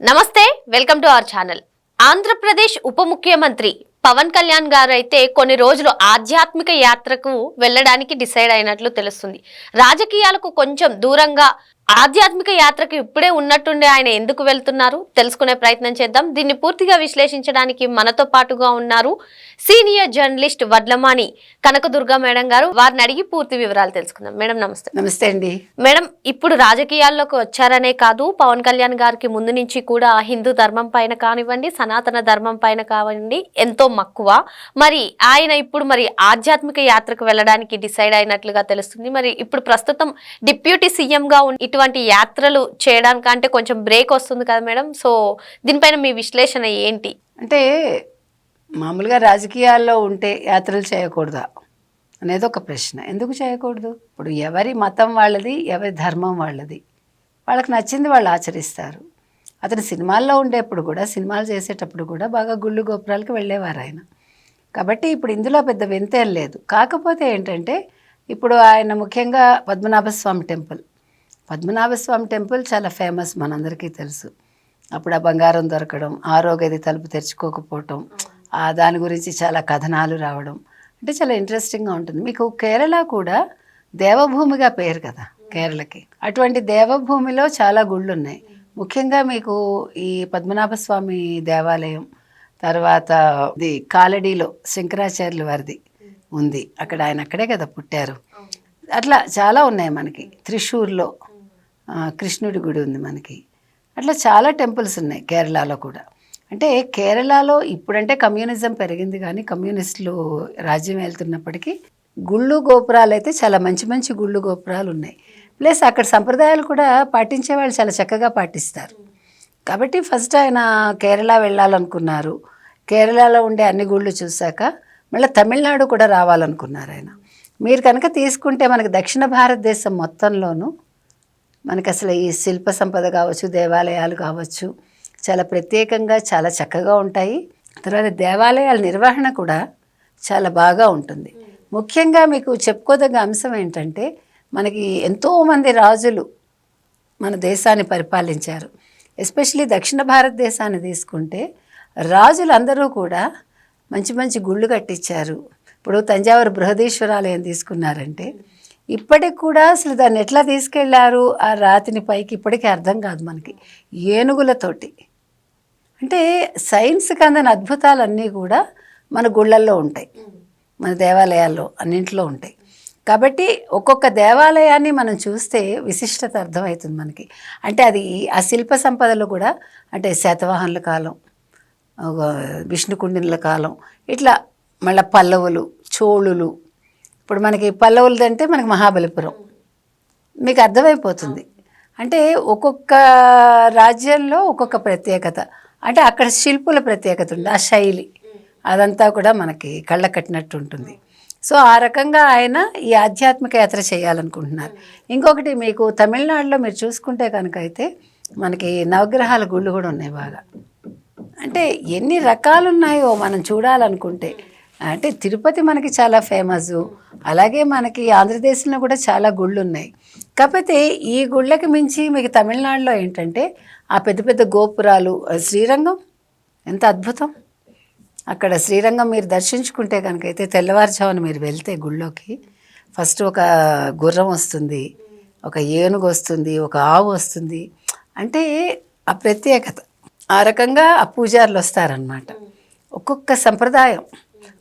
నమస్తే welcome to our channel. Andhra Pradesh ఉప ముఖ్యమంత్రి పవన్ కళ్యాణ్ గారు అయితే కొన్ని రోజులు ఆధ్యాత్మిక యాత్రకు వెళ్ళడానికి డిసైడ్ అయినట్లు తెలుస్తుంది. రాజకీయాలకు కొంచెం దూరంగా ఆధ్యాత్మిక యాత్రకు ఇప్పుడే ఉన్నట్టుండే ఆయన ఎందుకు వెళ్తున్నారు? తెలుసుకునే ప్రయత్నం చేద్దాం. దీన్ని పూర్తిగా విశ్లేషించడానికి మనతో పాటుగా ఉన్నారు senior journalist Vadlamani Kanakadurga madam గారు. వారిని అడిగి పూర్తి వివరాలు తెలుసుకుందాం. మేడం నమస్తే. నమస్తే అండి. మేడం ఇప్పుడు రాజకీయాల్లోకి వచ్చారనే కాదు పవన్ కళ్యాణ్ గారికి ముందు నుంచి కూడా హిందూ ధర్మం పైన కానివ్వండి సనాతన ధర్మం పైన కానివ్వండి ఎంతో మక్కువ. మరి ఆయన ఇప్పుడు మరి ఆధ్యాత్మిక యాత్రకు వెళ్ళడానికి డిసైడ్ అయినట్లుగా తెలుస్తుంది. మరి ఇప్పుడు ప్రస్తుతం డిప్యూటీ సీఎం గా ఉన్న ఇటువంటి యాత్రలు చేయడానికంటే కొంచెం బ్రేక్ వస్తుంది కదా మేడం. సో దీనిపైన మీ విశ్లేషణ ఏంటి? అంటే మామూలుగా రాజకీయాల్లో ఉంటే యాత్రలు చేయకూడదా? అనేది ఒక ప్రశ్న. ఎందుకు చేయకూడదు? ఇప్పుడు ఎవరి మతం వాళ్ళది ఎవరి ధర్మం వాళ్ళది? వాళ్ళకి నచ్చింది వాళ్ళు ఆచరిస్తారు. అతను సినిమాల్లో ఉండేప్పుడు కూడా సినిమాలు చేసేటప్పుడు కూడా బాగా గుళ్ళు గోపురాలకు వెళ్ళేవారు ఆయన. కాబట్టి ఇప్పుడు ఇందులో పెద్ద వింతేం లేదు. కాకపోతే ఏంటంటే ఇప్పుడు ఆయన ముఖ్యంగా పద్మనాభ స్వామి టెంపుల్. పద్మనాభస్వామి టెంపుల్ చాలా ఫేమస్ మనందరికీ తెలుసు. అప్పుడు ఆ బంగారం దొరకడం ఆరోగ్యది తలుపు తెరుచుకోకపోవటం దాని గురించి చాలా కథనాలు రావడం అంటే చాలా ఇంట్రెస్టింగ్గా ఉంటుంది. మీకు కేరళ కూడా దేవభూమిగా పేరు కదా కేరళకి. అటువంటి దేవభూమిలో చాలా గుళ్ళు ఉన్నాయి ముఖ్యంగా మీకు ఈ పద్మనాభ స్వామి దేవాలయం తర్వాత ఇది కాలడీలో శంకరాచార్యుల వారిది ఉంది. అక్కడ ఆయన అక్కడే కదా పుట్టారు. అట్లా చాలా ఉన్నాయి మనకి. త్రిశూర్లో కృష్ణుడి గుడి ఉంది మనకి. అట్లా చాలా టెంపుల్స్ ఉన్నాయి కేరళలో కూడా. అంటే కేరళలో ఇప్పుడంటే కమ్యూనిజం పెరిగింది కానీ కమ్యూనిస్టులు రాజ్యం వెళ్తున్నప్పటికీ గుళ్ళు గోపురాలు అయితే చాలా మంచి మంచి గుళ్ళు గోపురాలు ఉన్నాయి. ప్లస్ అక్కడ సంప్రదాయాలు కూడా పాటించే వాళ్ళు చాలా చక్కగా పాటిస్తారు. కాబట్టి ఫస్ట్ ఆయన కేరళ వెళ్ళాలనుకున్నారు. కేరళలో ఉండే అన్ని గుళ్ళు చూశాక మళ్ళీ తమిళనాడు కూడా రావాలనుకున్నారు ఆయన. మీరు కనుక తీసుకుంటే మనకి దక్షిణ భారతదేశం మొత్తంలోనూ మనకు అసలు ఈ శిల్ప సంపద కావచ్చు దేవాలయాలు కావచ్చు చాలా ప్రత్యేకంగా చాలా చక్కగా ఉంటాయి. తర్వాత దేవాలయాల నిర్వహణ కూడా చాలా బాగా ఉంటుంది. ముఖ్యంగా మీకు చెప్పుకోదగ్గ అంశం ఏంటంటే మనకి ఎంతోమంది రాజులు మన దేశాన్ని పరిపాలించారు. ఎస్పెషలీ దక్షిణ భారతదేశాన్ని తీసుకుంటే రాజులందరూ కూడా మంచి మంచి గుళ్ళు కట్టించారు. ఇప్పుడు తంజావూరు బృహదీశ్వరాలయం తీసుకున్నారంటే ఇప్పటికి కూడా అసలు దాన్ని ఎట్లా తీసుకెళ్ళారు? ఆ రాతిని పైకి ఇప్పటికీ అర్థం కాదు మనకి. ఏనుగులతోటి. అంటే సైన్స్కి అందని అద్భుతాలన్నీ కూడా మన గుళ్ళల్లో ఉంటాయి. మన దేవాలయాల్లో అన్నింటిలో ఉంటాయి. కాబట్టి ఒక్కొక్క దేవాలయాన్ని మనం చూస్తే విశిష్టత అర్థమవుతుంది మనకి. అంటే అది ఆ శిల్ప సంపదలో కూడా అంటే శాతవాహనుల కాలం విష్ణుకుండినుల కాలం ఇట్లా మళ్ళీ పల్లవులు చోళులు ఇప్పుడు మనకి పల్లవులది అంటే మనకి మహాబలిపురం. మీకు అర్థమైపోతుంది. అంటే ఒక్కొక్క రాజ్యంలో ఒక్కొక్క ప్రత్యేకత. అంటే అక్కడ శిల్పుల ప్రత్యేకత ఉంది ఆ శైలి. అదంతా కూడా మనకి కళ్ళ కట్టినట్టు ఉంటుంది. సో ఆ రకంగా ఆయన ఈ ఆధ్యాత్మిక యాత్ర చేయాలనుకుంటున్నారు. ఇంకొకటి మీకు తమిళనాడులో మీరు చూసుకుంటే కనుక అయితే మనకి నవగ్రహాల గుళ్ళు కూడా ఉన్నాయి బాగా. అంటే ఎన్ని రకాలు ఉన్నాయో మనం చూడాలనుకుంటే అంటే తిరుపతి మనకి చాలా ఫేమస్. అలాగే మనకి ఆంధ్రదేశంలో కూడా చాలా గుళ్ళు ఉన్నాయి కాకపోతే ఈ గుళ్ళకి మించి మీకు తమిళనాడులో ఏంటంటే ఆ పెద్ద పెద్ద గోపురాలు శ్రీరంగం? ఎంత అద్భుతం. అక్కడ శ్రీరంగం మీరు దర్శించుకుంటే కనుక అయితే తెల్లవారుజామున మీరు వెళ్తే గుళ్ళోకి ఫస్ట్ ఒక గుర్రం వస్తుంది ఒక ఏనుగు వస్తుంది ఒక ఆవు వస్తుంది. అంటే ఆ ప్రత్యేకత. ఆ రకంగా ఆ పూజారులు వస్తారనమాట ఒక్కొక్క సంప్రదాయం.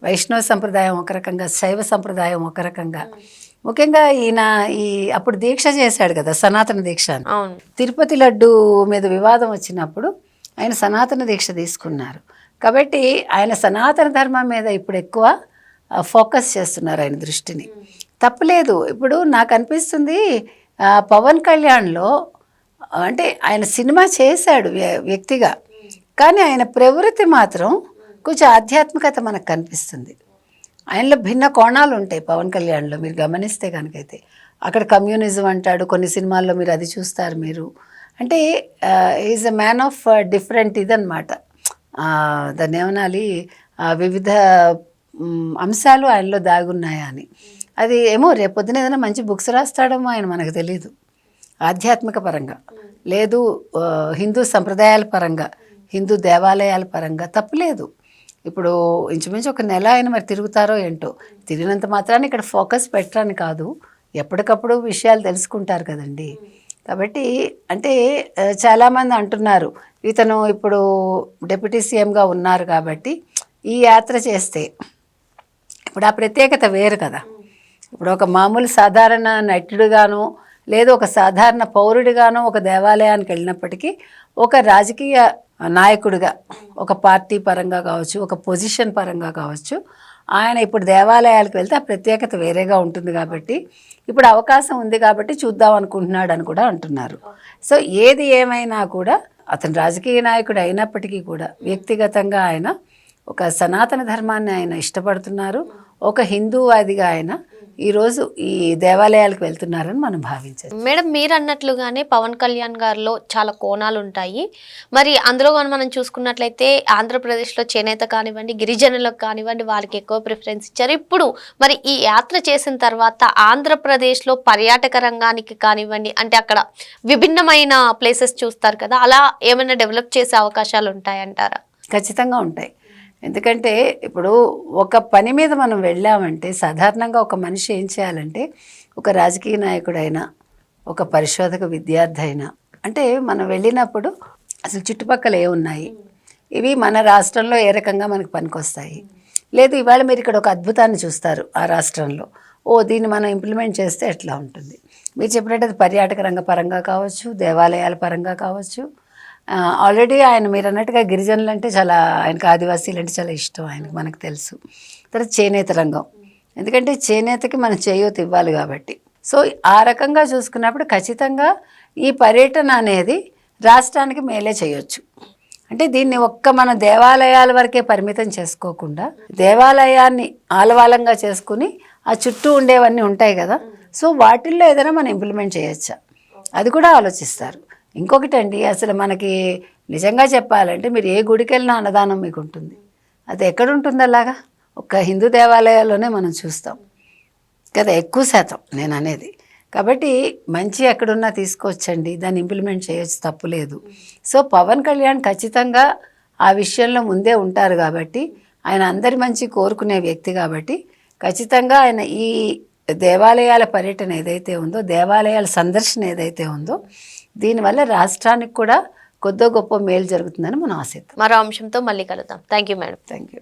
వైష్ణవ సంప్రదాయం ఒక రకంగా శైవ సంప్రదాయం ఒక రకంగా. ముఖ్యంగా ఈయన ఈ అప్పుడు దీక్ష చేశాడు కదా సనాతన దీక్ష తిరుపతి లడ్డు మీద వివాదం వచ్చినప్పుడు ఆయన సనాతన దీక్ష తీసుకున్నారు. కాబట్టి ఆయన సనాతన ధర్మం మీద ఇప్పుడు ఎక్కువ ఫోకస్ చేస్తున్నారు ఆయన దృష్టిని. తప్పలేదు. ఇప్పుడు నాకు అనిపిస్తుంది పవన్ కళ్యాణ్లో అంటే ఆయన సినిమా చేశాడు వ్య- వ్యక్తిగా. కానీ ఆయన ప్రవృత్తి మాత్రం కొంచెం ఆధ్యాత్మికత మనకు కనిపిస్తుంది. ఆయనలో భిన్న కోణాలు ఉంటాయి పవన్ కళ్యాణ్లో మీరు గమనిస్తే కనుకైతే. అక్కడ కమ్యూనిజం అంటాడు కొన్ని సినిమాల్లో మీరు అది చూస్తారు మీరు. అంటే is a man of different ఇదనమాట దాన్ని ఏమనాలి? వివిధ అంశాలు ఆయనలో దాగున్నాయా అని. అది ఏమో రేపొద్దున ఏదైనా మంచి బుక్స్ రాస్తాడేమో ఆయన మనకు తెలియదు ఆధ్యాత్మిక పరంగా. లేదు హిందూ సంప్రదాయాల పరంగా హిందూ దేవాలయాల పరంగా తప్పులేదు ఇప్పుడు ఇంచుమించు ఒక నెల ఆయన మరి తిరుగుతారో ఏంటో. తిరిగినంత మాత్రాన్ని ఇక్కడ ఫోకస్ పెట్టరని కాదు. ఎప్పటికప్పుడు విషయాలు తెలుసుకుంటారు కదండి. కాబట్టి అంటే చాలామంది అంటున్నారు ఇతను ఇప్పుడు డిప్యూటీ సీఎంగా ఉన్నారు కాబట్టి ఈ యాత్ర చేస్తే ఇప్పుడు ఆ ప్రత్యేకత వేరు కదా. ఇప్పుడు ఒక మామూలు సాధారణ నటుడుగాను లేదు ఒక సాధారణ పౌరుడిగాను ఒక దేవాలయానికి వెళ్ళినప్పటికీ ఒక రాజకీయ నాయకుడిగా ఒక పార్టీ పరంగా కావచ్చు ఒక పొజిషన్ పరంగా కావచ్చు ఆయన ఇప్పుడు దేవాలయాలకు వెళ్తే ఆ ప్రత్యేకత వేరేగా ఉంటుంది కాబట్టి ఇప్పుడు అవకాశం ఉంది కాబట్టి చూద్దాం అనుకుంటున్నాడు అని కూడా అంటున్నారు. సో ఏది ఏమైనా కూడా అతను రాజకీయ నాయకుడు అయినప్పటికీ కూడా వ్యక్తిగతంగా ఆయన ఒక సనాతన ధర్మాన్ని ఆయన ఇష్టపడుతున్నారు ఒక హిందూవాదిగా ఆయన ఈరోజు ఈ దేవాలయాలకు వెళ్తున్నారని మనం భావించచ్చు మేడం మీరు అన్నట్లుగానే పవన్ కళ్యాణ్ గారిలో చాలా కోణాలు ఉంటాయి మరి అందులో కానీ మనం చూసుకున్నట్లయితే ఆంధ్రప్రదేశ్లో చేనేత కానివ్వండి గిరిజనులకు కానివ్వండి వాళ్ళకి ఎక్కువ ప్రిఫరెన్స్ ఇచ్చారు. ఇప్పుడు మరి ఈ యాత్ర చేసిన తర్వాత ఆంధ్రప్రదేశ్లో పర్యాటక రంగానికి కానివ్వండి అంటే అక్కడ విభిన్నమైన ప్లేసెస్ చూస్తారు కదా అలా ఏమైనా డెవలప్ చేసే అవకాశాలు ఉంటాయంటారా ఖచ్చితంగా ఉంటాయి. ఎందుకంటే ఇప్పుడు ఒక పని మీద మనం వెళ్ళామంటే సాధారణంగా ఒక మనిషి ఏం చేయాలంటే ఒక రాజకీయ నాయకుడైనా ఒక పరిశోధక విద్యార్థి అయినా అంటే మనం వెళ్ళినప్పుడు అసలు చుట్టుపక్కల ఏ ఉన్నాయి ఇవి మన రాష్ట్రంలో ఏ రకంగా మనకు పనికొస్తాయి? లేదు ఇవాళ మీరు ఇక్కడ ఒక అద్భుతాన్ని చూస్తారు ఆ రాష్ట్రంలో. ఓ దీన్ని మనం ఇంప్లిమెంట్ చేస్తే ఎట్లా ఉంటుంది? మీరు చెప్పినట్టు అది పర్యాటక రంగ పరంగా కావచ్చు దేవాలయాల పరంగా కావచ్చు ఆల్రెడీ ఆయన మీరు అన్నట్టుగా గిరిజనులు అంటే చాలా ఆయనకు ఆదివాసీలు అంటే చాలా ఇష్టం ఆయనకు మనకు తెలుసు. తర్వాత చేనేత రంగం. ఎందుకంటే చేనేతకి మనం చేయూత ఇవ్వాలి కాబట్టి. సో ఆ రకంగా చూసుకున్నప్పుడు ఖచ్చితంగా ఈ పర్యటన అనేది రాష్ట్రానికి మేలే చేయొచ్చు. అంటే దీన్ని ఒక్క మన దేవాలయాల వరకే పరిమితం చేసుకోకుండా దేవాలయాన్ని ఆలవాలంగా చేసుకుని ఆ చుట్టూ ఉండేవన్నీ ఉంటాయి కదా. సో వాటిల్లో ఏదైనా మనం ఇంప్లిమెంట్ చేయొచ్చా? అది కూడా ఆలోచిస్తారు. ఇంకొకటి అండి అసలు మనకి నిజంగా చెప్పాలంటే మీరు ఏ గుడికి వెళ్ళినా అన్నదానం మీకు ఉంటుంది అది ఎక్కడ ఉంటుంది అలాగా ఒక్క హిందూ దేవాలయాల్లోనే మనం చూస్తాం. కదా ఎక్కువ శాతం నేను అనేది కాబట్టి మంచి ఎక్కడున్నా తీసుకొచ్చండి దాన్ని ఇంప్లిమెంట్ చేయొచ్చు తప్పులేదు సో పవన్ కళ్యాణ్ ఖచ్చితంగా ఆ విషయంలో ముందే ఉంటారు కాబట్టి ఆయన అందరి మంచి కోరుకునే వ్యక్తి కాబట్టి ఖచ్చితంగా ఆయన ఈ దేవాలయాల పర్యటన ఏదైతే ఉందో దేవాలయాల సందర్శన ఏదైతే ఉందో దీనివల్ల రాష్ట్రానికి కూడా కొద్దో గొప్ప మేలు జరుగుతుందని మనం ఆశిద్దాం. మరో అంశంతో మళ్ళీ కలుద్దాం. Thank you madam thank you